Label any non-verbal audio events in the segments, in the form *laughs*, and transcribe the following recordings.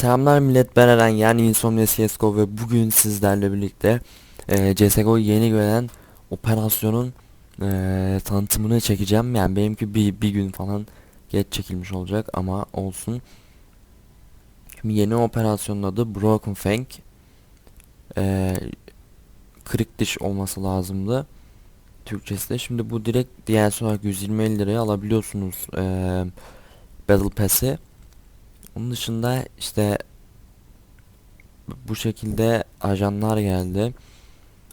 Selamlar millet ben Eren yani Insomnia CSGO ve bugün sizlerle birlikte e, CSGO yeni gelen operasyonun e, tanıtımını çekeceğim. Yani benimki bir, bir gün falan geç çekilmiş olacak ama olsun. Şimdi yeni operasyonun adı Broken Fang. E, kırık diş olması lazımdı. Türkçesi de. Şimdi bu direkt DLC olarak 120 liraya alabiliyorsunuz e, Battle Pass'i. Onun dışında işte bu şekilde ajanlar geldi.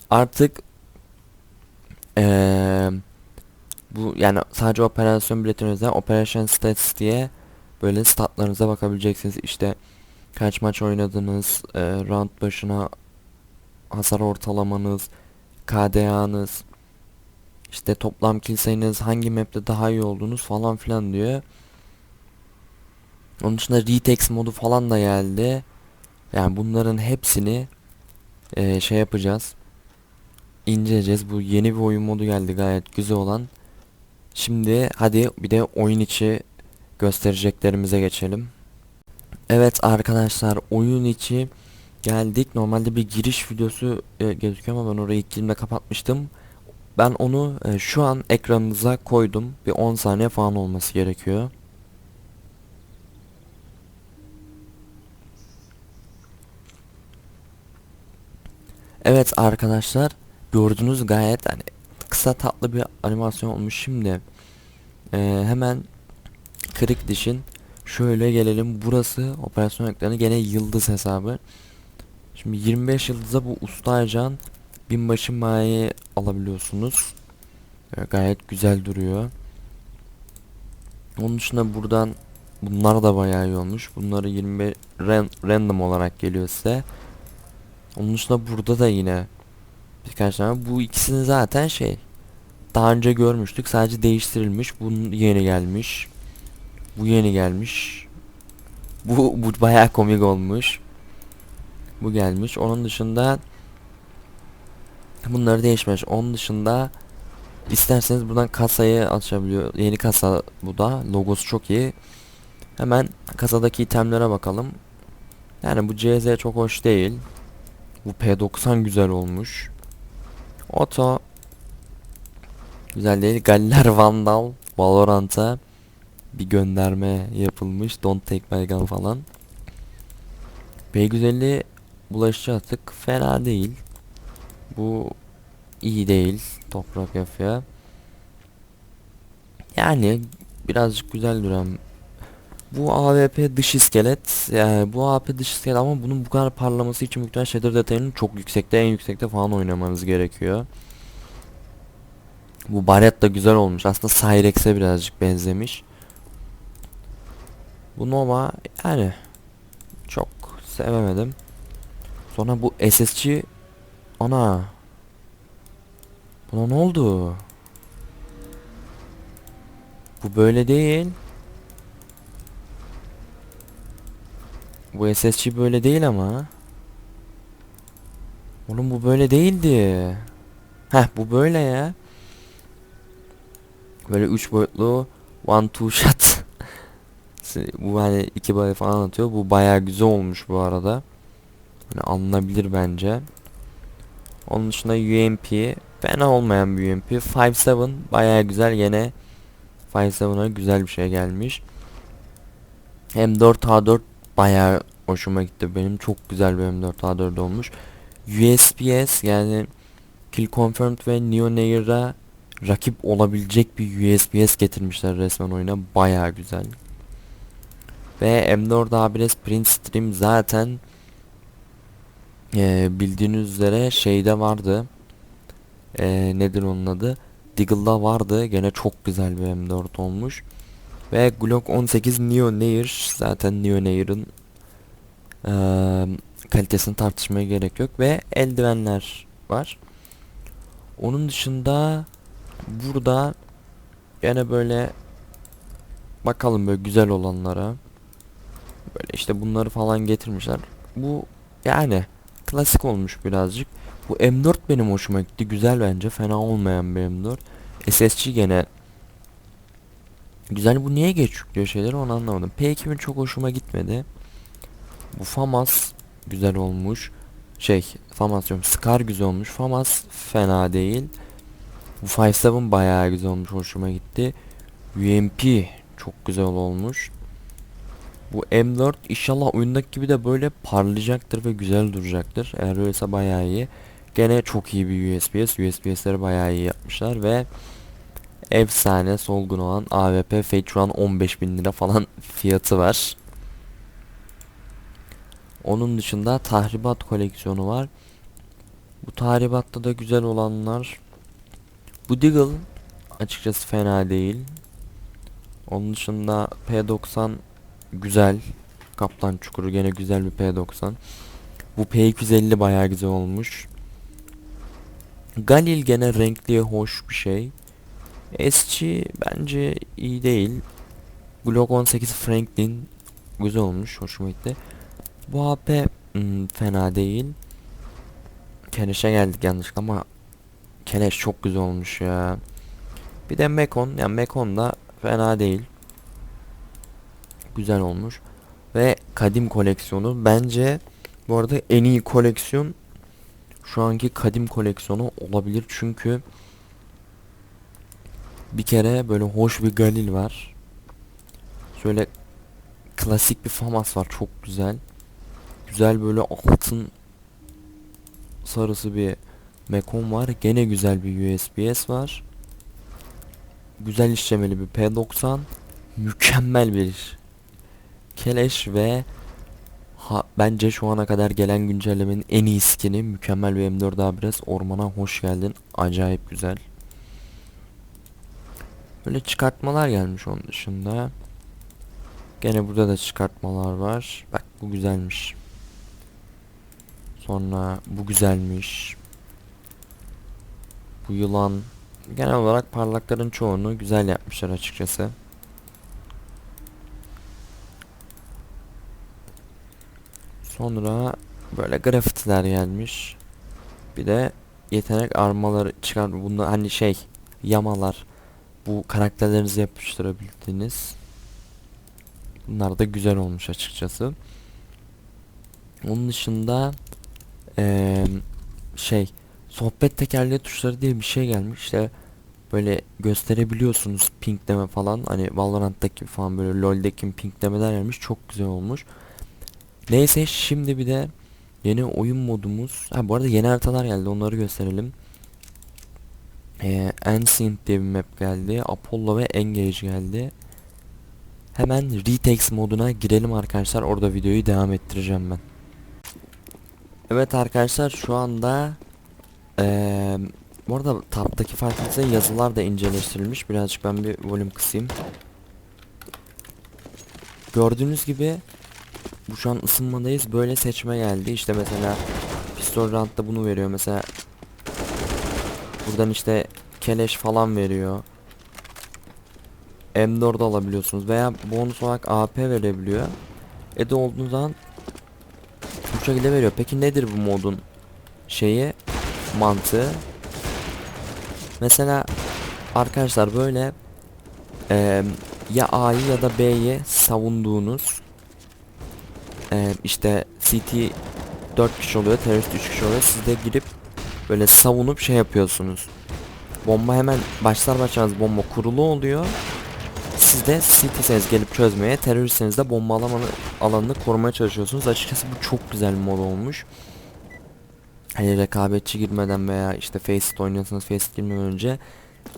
Artık eee, bu yani sadece operasyon biletinizden Operation Stats diye böyle statlarınıza bakabileceksiniz. İşte kaç maç oynadınız, eee, round başına hasar ortalamanız, KDA'nız, işte toplam kill sayınız, hangi map'te daha iyi oldunuz falan filan diyor. Onun dışında Retex modu falan da geldi. Yani bunların hepsini eee, şey yapacağız. İnceleyeceğiz. Bu yeni bir oyun modu geldi gayet güzel olan. Şimdi hadi bir de oyun içi göstereceklerimize geçelim. Evet arkadaşlar oyun içi geldik. Normalde bir giriş videosu e, gözüküyor ama ben orayı ilk girdiğimde kapatmıştım. Ben onu e, şu an ekranınıza koydum. Bir 10 saniye falan olması gerekiyor. Evet arkadaşlar gördünüz gayet hani kısa tatlı bir animasyon olmuş. Şimdi e, hemen kırık dişin şöyle gelelim. Burası operasyon ekranı gene yıldız hesabı. Şimdi 25 yıldıza bu usta ajan binbaşı mayeyi alabiliyorsunuz. E, gayet güzel duruyor. Onun dışında buradan bunlar da bayağı iyi olmuş. Bunları 25 ran- random olarak geliyor size onun dışında burada da yine birkaç tane. Bu ikisini zaten şey daha önce görmüştük. Sadece değiştirilmiş. Bu yeni gelmiş. Bu yeni gelmiş. Bu bu bayağı komik olmuş. Bu gelmiş. Onun dışında bunları değişmiş. Onun dışında isterseniz buradan kasayı açabiliyor. Yeni kasa bu da. Logosu çok iyi. Hemen kasadaki itemlere bakalım. Yani bu CZ çok hoş değil. Bu P90 güzel olmuş. Oto güzel değil. Galler Vandal Valorant'a bir gönderme yapılmış. Don't take my gun falan. P150 bulaşıcı atık fena değil. Bu iyi değil. Toprak yapıyor. Yani birazcık güzel duran bu AWP dış iskelet yani bu AWP dış iskelet ama bunun bu kadar parlaması için muhtemelen shader detayının çok yüksekte en yüksekte falan oynamanız gerekiyor. Bu baret da güzel olmuş. Aslında Cyrex'e birazcık benzemiş. Bu Nova yani çok sevemedim. Sonra bu SSC ana buna ne oldu? Bu böyle değil. Bu SSC böyle değil ama. Oğlum bu böyle değildi. Heh bu böyle ya. Böyle 3 boyutlu one two shot. *laughs* bu hani iki boy falan atıyor. Bu bayağı güzel olmuş bu arada. Hani alınabilir bence. Onun dışında UMP fena olmayan bir UMP. 5.7 bayağı güzel yine 5.7'a güzel bir şey gelmiş. Hem 4H4 bayağı hoşuma gitti. Benim çok güzel bir M4 A4 olmuş. USPS yani Kill Confirmed ve Neonair'a rakip olabilecek bir USPS getirmişler resmen oyuna. Bayağı güzel. Ve M4 A1S Print Stream zaten e, bildiğiniz üzere şeyde vardı. E, nedir onun adı? Deagle'da vardı. Gene çok güzel bir M4 olmuş ve Glock 18 Neo Nair zaten Neo Nair'ın kalitesini tartışmaya gerek yok ve eldivenler var. Onun dışında burada yine böyle bakalım böyle güzel olanlara böyle işte bunları falan getirmişler. Bu yani klasik olmuş birazcık. Bu M4 benim hoşuma gitti. Güzel bence. Fena olmayan bir M4. SSG gene Güzel bu niye geç yüklüyor şeyleri onu anlamadım. P2000 çok hoşuma gitmedi. Bu Famas güzel olmuş. Şey Famas diyorum Scar güzel olmuş. Famas fena değil. Bu 5.7 bayağı güzel olmuş. Hoşuma gitti. UMP çok güzel olmuş. Bu M4 inşallah oyundaki gibi de böyle parlayacaktır ve güzel duracaktır. Eğer öyleyse bayağı iyi. Gene çok iyi bir USPS. USPS'leri bayağı iyi yapmışlar ve efsane solgun olan AWP Fate şu an 15.000 lira falan *laughs* fiyatı var. Onun dışında tahribat koleksiyonu var. Bu tahribatta da güzel olanlar bu Deagle açıkçası fena değil. Onun dışında P90 güzel. Kaplan çukuru gene güzel bir P90. Bu P250 bayağı güzel olmuş. Galil gene renkli hoş bir şey. SG bence iyi değil. Glock 18 Franklin güzel olmuş. Hoşuma gitti. Bu AP hmm, fena değil. Keleş'e geldik yanlışlıkla ama Keleş çok güzel olmuş ya. Bir de Mekon. Yani Mekon da fena değil. Güzel olmuş. Ve kadim koleksiyonu bence bu arada en iyi koleksiyon şu anki kadim koleksiyonu olabilir çünkü bir kere böyle hoş bir Galil var. Şöyle klasik bir Famas var çok güzel. Güzel böyle altın sarısı bir Mekon var. Gene güzel bir USPS var. Güzel işlemeli bir P90. Mükemmel bir Keleş ve ha, bence şu ana kadar gelen güncellemenin en iyi skini mükemmel bir M4 Abres ormana hoş geldin. Acayip güzel. Böyle çıkartmalar gelmiş onun dışında. Gene burada da çıkartmalar var. Bak bu güzelmiş. Sonra bu güzelmiş. Bu yılan. Genel olarak parlakların çoğunu güzel yapmışlar açıkçası. Sonra böyle grafitiler gelmiş. Bir de yetenek armaları çıkar. Bunda hani şey yamalar. Bu karakterlerinizi yapıştırabildiğiniz. Bunlar da güzel olmuş açıkçası. Onun dışında ee, şey sohbet tekerleği tuşları diye bir şey gelmiş. İşte böyle gösterebiliyorsunuz pinkleme falan. Hani Valorant'taki falan böyle LoL'deki pinklemeler gelmiş. Çok güzel olmuş. Neyse şimdi bir de yeni oyun modumuz. Ha bu arada yeni haritalar geldi. Onları gösterelim. Ee, Ancient diye bir map geldi. Apollo ve Engage geldi. Hemen Retakes moduna girelim arkadaşlar. Orada videoyu devam ettireceğim ben. Evet arkadaşlar şu anda ee, bu arada tab'daki farklı yazılar da inceleştirilmiş. Birazcık ben bir volüm kısayım. Gördüğünüz gibi bu şu an ısınmadayız. Böyle seçme geldi. İşte mesela pistol round'da bunu veriyor. Mesela buradan işte keleş falan veriyor. M4 alabiliyorsunuz veya bonus olarak AP verebiliyor. Ede olduğu zaman bu şekilde veriyor. Peki nedir bu modun şeyi mantığı? Mesela arkadaşlar böyle e, ya A'yı ya da B'yi savunduğunuz e, işte CT 4 kişi oluyor, terörist 3 kişi oluyor. Siz de girip böyle savunup şey yapıyorsunuz. Bomba hemen başlar başlamaz bomba kurulu oluyor. Siz de CT'seniz gelip çözmeye, teröristseniz de bomba alanı, alanını korumaya çalışıyorsunuz. Açıkçası bu çok güzel bir mod olmuş. Hani rekabetçi girmeden veya işte Faceit oynuyorsanız Faceit girmeden önce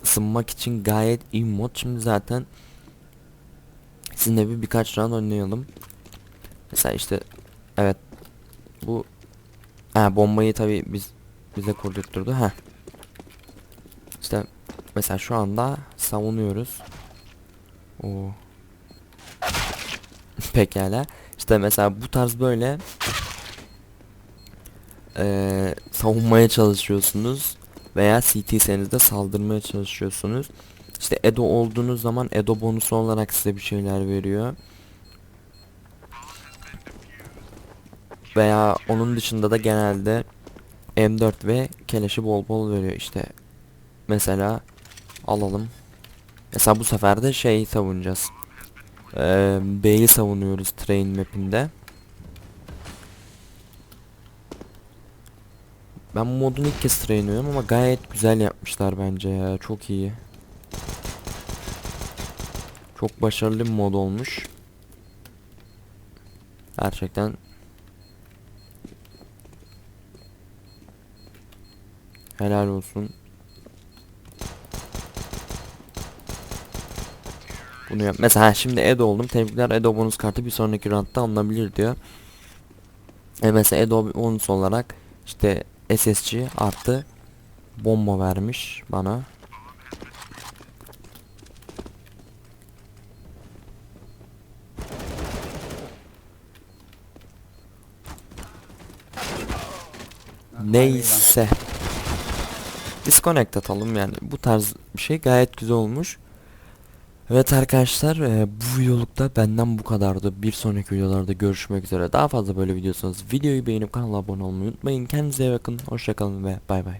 ısınmak için gayet iyi mod. Şimdi zaten sizinle bir birkaç round oynayalım. Mesela işte evet bu ha bombayı tabi biz bize kurdurtturdu ha. İşte mesela şu anda savunuyoruz. O *laughs* Pekala. İşte mesela bu tarz böyle ee, savunmaya çalışıyorsunuz veya CT'senizde saldırmaya çalışıyorsunuz. İşte Edo olduğunuz zaman Edo bonusu olarak size bir şeyler veriyor. Veya onun dışında da genelde M4 ve keleşi bol bol veriyor işte. Mesela alalım. Mesela bu sefer de şeyi savunacağız. Ee, B'yi savunuyoruz train mapinde. Ben bu modunu ilk kez trainiyorum ama gayet güzel yapmışlar bence ya. Çok iyi. Çok başarılı bir mod olmuş. Gerçekten helal olsun. Bunu yap. Mesela şimdi Edo oldum. Tebrikler Edo bonus kartı bir sonraki roundda alınabilir diyor. E mesela Edo bonus olarak işte SSG artı bomba vermiş bana. Neyse. Disconnect atalım yani bu tarz bir şey gayet güzel olmuş. Evet arkadaşlar e, bu videolukta benden bu kadardı. Bir sonraki videolarda görüşmek üzere. Daha fazla böyle videosunuz videoyu beğenip kanala abone olmayı unutmayın. Kendinize iyi bakın. Hoşçakalın ve bay bay.